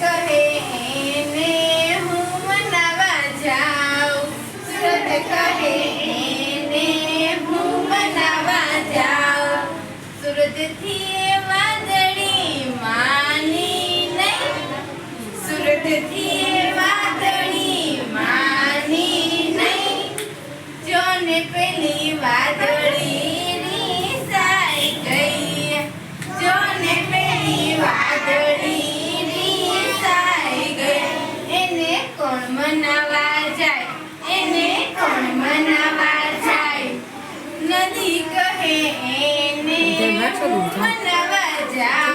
કહે, એને હું મનાવા જાઉં. સદ કહે, એને હું મનાવા જાઉં. સુરતથી વાદળી માની નહીં. સુરતથી વાદળી માની નહીં. જોને પેલી વાદળી નદી કહે એને મનવા જા